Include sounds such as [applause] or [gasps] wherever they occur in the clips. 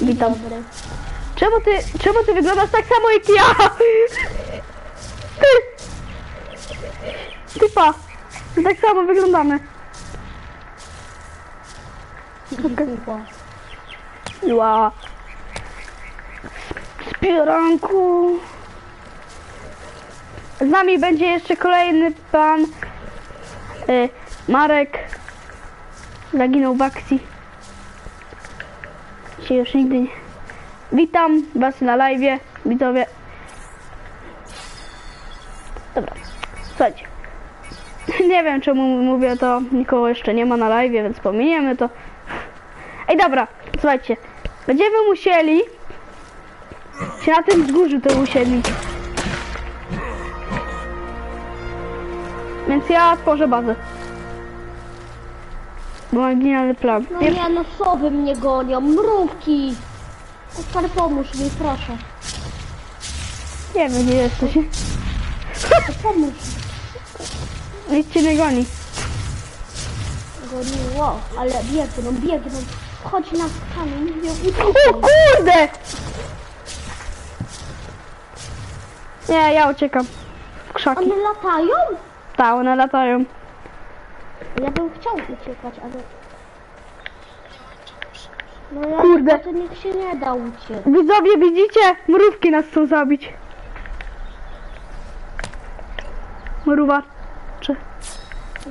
Witam. Czemu ty, czemu ty wyglądasz tak samo jak ja? Ty! Ty pa! My tak samo wyglądamy. Ła. Spieranku. Z nami będzie jeszcze kolejny pan y, Marek. Zaginął w akcji. Się już nigdy nie... Witam was na live, widzowie. Dobra, słuchajcie. [laughs] Nie wiem czemu mówię to, nikogo jeszcze nie ma na live, więc pominiemy to. Ej, dobra, słuchajcie. Będziemy musieli się na tym wzgórzu to usiedlić. Więc ja tworzę bazę. Bo genialny plan. No Nie, nie, no sowy mnie gonią, mrówki. Oskar, pomóż mi, proszę. nie wiem gdzie jesteś. Pomóż. Nic cię nie goni. Goniło, ale biegną, biegną. Chodź na nie wiem, O kurde! Nie, ja uciekam. W krzaki. One latają? Tak, one latają. Ja bym chciał uciekać, ale... No ja Kurde. to nikt się nie da uciec. Widzowie, widzicie? Mrówki nas chcą zabić. Mrówa. Czy...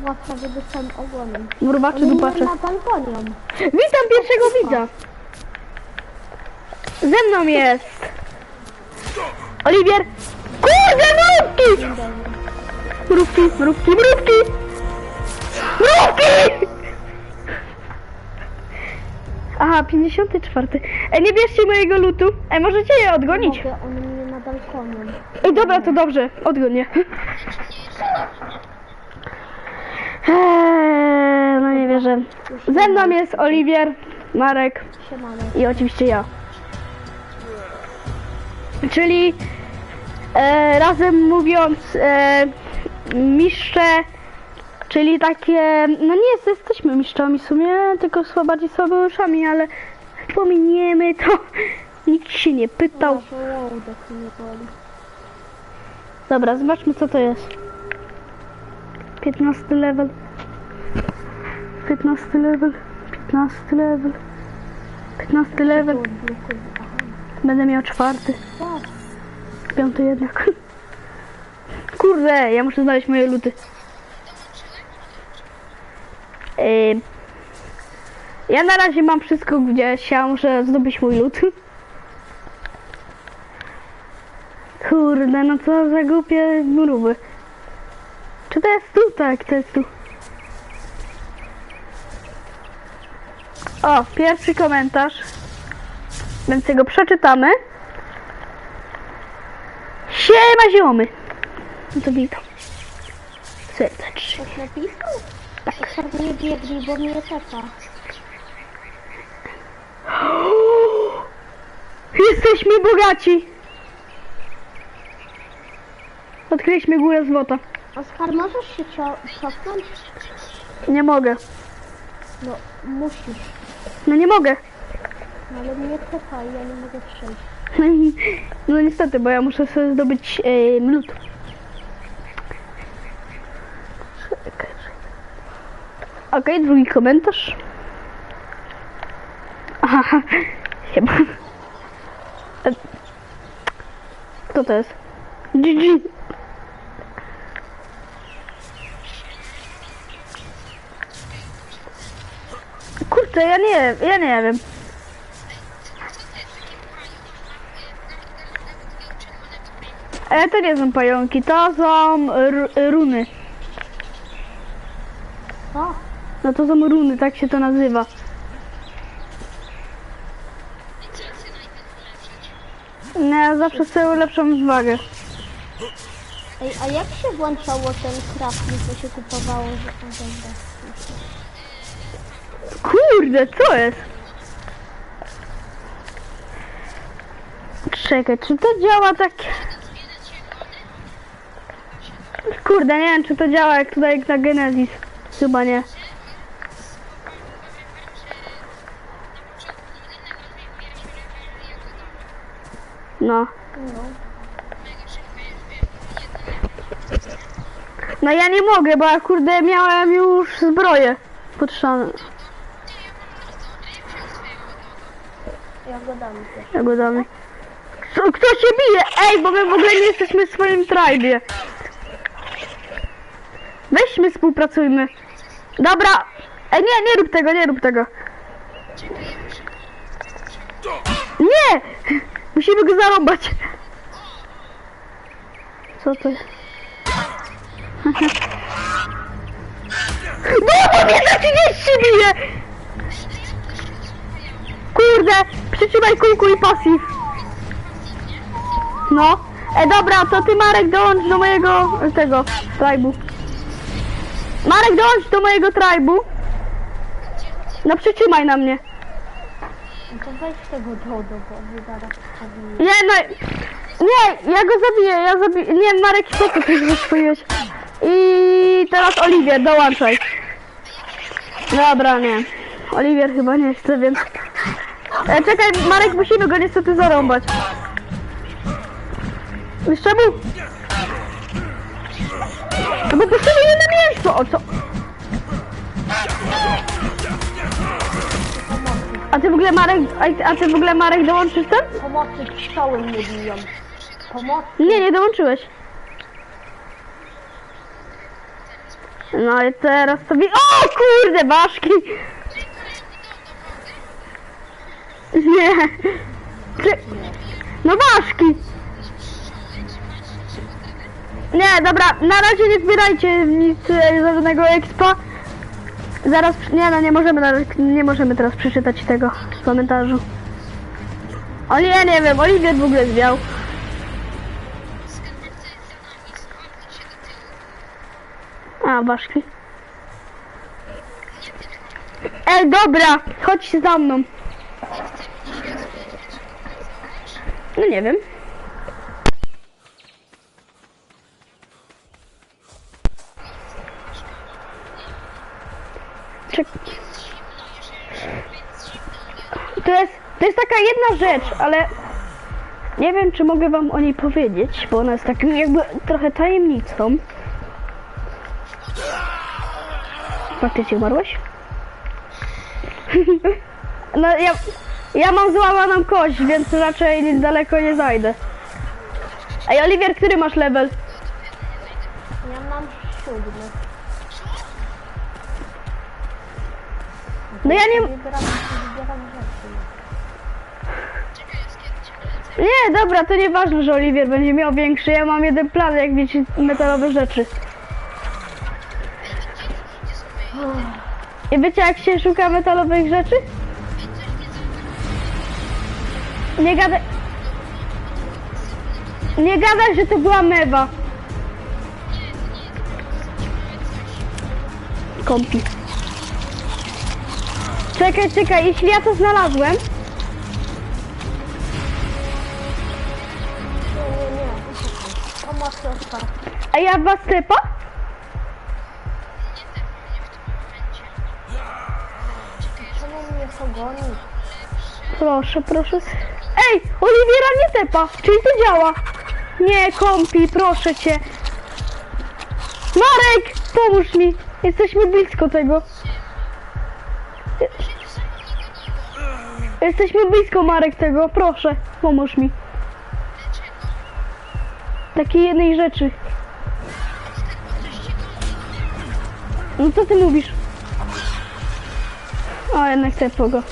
Łatwo, sam ogonem. Mrówa czy One mnie dupacze? gonią. Witam pierwszego widza. Ze mną jest. Oliwier. Kurde, mrówki! Mrówki, mrówki, mrówki! Mrówki! Aha, 54. E, nie bierzcie mojego lutu. E, możecie je odgonić. Mogę, one mnie. Ej, dobra, to dobrze. Odgonię. Eee, no nie wierzę. Ze mną jest Oliwier, Marek i oczywiście ja. Czyli e, razem mówiąc e, mistrze, czyli takie, no nie jest, jesteśmy mistrzami w sumie, tylko chyba bardziej sojuszami, ale pominiemy to. [laughs] Nikt się nie pytał. Dobra, zobaczmy co to jest. 15 level. 15 level. 15 level. 15 level. Będę miał czwarty. Piąty jednak. [laughs] Kurde, ja muszę znaleźć moje luty. Ym, ja na razie mam wszystko gdzieś, ja muszę zdobyć mój lód. [laughs] Kurde, no co za głupie mrówy. Czy to jest tu? Tak, to jest tu. O, pierwszy komentarz. Więc go przeczytamy. Siema ziomy. No to witam. Serdecznie. Tak napisał? Tak. Oskar, nie biegnij, bo mnie tepa. [gasps] Jesteśmy bogaci. Odkryliśmy górę złota. Oskar, możesz się cofnąć? Nie mogę. No, musisz. No nie mogę. No, ale mnie tepa i ja nie mogę przejść. [laughs] No niestety, bo ja muszę sobie zdobyć e, lód. Okej, drugi komentarz. Aha, chyba. Kto to jest? GG. Kurczę, ja nie, ja nie wiem. E, to nie są pająki, to są ru- runy. Co? No to są runy, tak się to nazywa. Nie, zawsze sobie ulepszam wagę. Ej, a jak się włączało ten crafting, co się kupowało, że to. Kurde, co jest? Czekaj, czy to działa tak... Kurde, nie wiem, czy to działa jak tutaj jak na Genesis. Chyba nie. No. No. No ja nie mogę, bo ja kurde miałem już zbroję potrzebne. Ja go dam też. Ja go damy. Co, kto się bije? Ej, bo my w ogóle nie jesteśmy w swoim tribie. Weźmy, współpracujmy. Dobra. Ej, nie, nie rób tego, nie rób tego. Nie! Musimy go zarąbać. Co to jest? [laughs] No, bo mnie za 30 bije! Kurde, przytrzymaj kółku i pasyw. No. E, dobra, to ty Marek dołącz do mojego, tego, tribu. Marek dołącz do mojego tribu. No przytrzymaj na mnie. No to weź tego Dodo, bo zaraz. Nie, no, nie, ja go zabiję, ja zabiję, nie, Marek, co ty zaswoiłeś? I teraz Oliwier, dołączaj. Dobra, nie. Oliwier chyba nie chce, więc... E, czekaj, Marek, musimy go niestety zarąbać. Wiesz czemu? No bo postawimy na miejscu, o co? Ty w ogóle Marek, a, a ty w ogóle Marek dołączysz ten? Pomocy pszczoły mnie biją. Pomocy. Nie, nie dołączyłeś. No i teraz sobie... O kurde, ważki! Nie. Ty... No ważki! Nie, dobra, na razie nie zbierajcie nic e, żadnego expa. Zaraz, nie no, nie możemy, nie możemy teraz przeczytać tego w komentarzu. O nie, nie wiem, Oliwier w ogóle zwiał. A, ważki. Ej, dobra, chodź za mną. No nie wiem. To jest, to jest taka jedna rzecz, ale nie wiem, czy mogę wam o niej powiedzieć, bo ona jest takim jakby trochę tajemnicą. Faktycznie umarłeś? [laughs] No ja, ja mam złamaną kość, więc raczej daleko nie zajdę. Ej, Oliwier, który masz level? Ja mam siódmy. No ja nie... Nie, dobra, to nieważne, że Oliwier będzie miał większy. Ja mam jeden plan, jak mieć metalowe rzeczy. I wiecie, jak się szuka metalowych rzeczy? Nie gadaj... Nie gadaj, że to była mewa. Kompi. Czekaj, czekaj, jeśli ja to znalazłem, a ja was typa? Proszę, proszę. Ej, Oliwiera nie tepa, czyli to działa. Nie, kompi, proszę cię. Marek, pomóż mi. Jesteśmy blisko tego. Jesteśmy blisko, Marek, tego. Proszę, pomóż mi. Takiej jednej rzeczy. No co ty mówisz? O, jednak tepło go.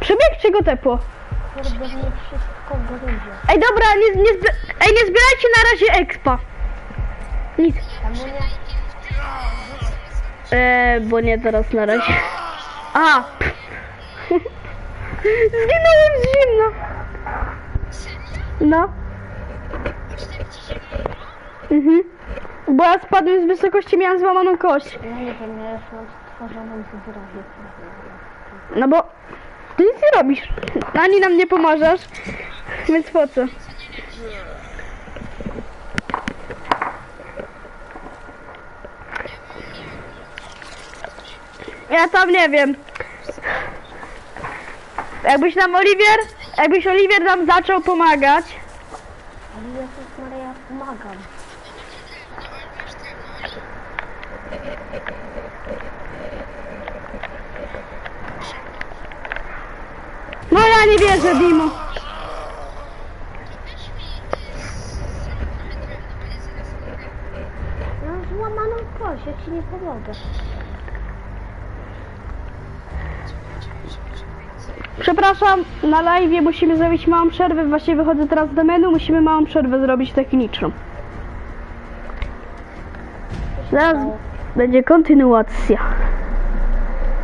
Przebieg czy go gryzie. Ej, dobra, nie, nie, Ej, nie zbierajcie na razie expa. Nic. Eee, bo nie teraz na razie. A! [laughs] Zginąłem z zimna. No. Mhm. Bo ja spadłem z wysokości, miałem złamaną kość. Ja nie wiem, ja już mam stworzoną zbroję. No bo ty nic nie robisz. Ani nam nie pomożesz. Więc po co? Ja tam nie wiem. Jakbyś nam Oliwier, jakbyś Oliwier nam zaczął pomagać, Jezus Maria, pomagam. no ja nie wierzę, Dimo. Ja mam złamaną kość, jak ci nie pomogę. Przepraszam, na live musimy zrobić małą przerwę, właśnie wychodzę teraz do menu, musimy małą przerwę zrobić techniczną. Zaraz będzie kontynuacja.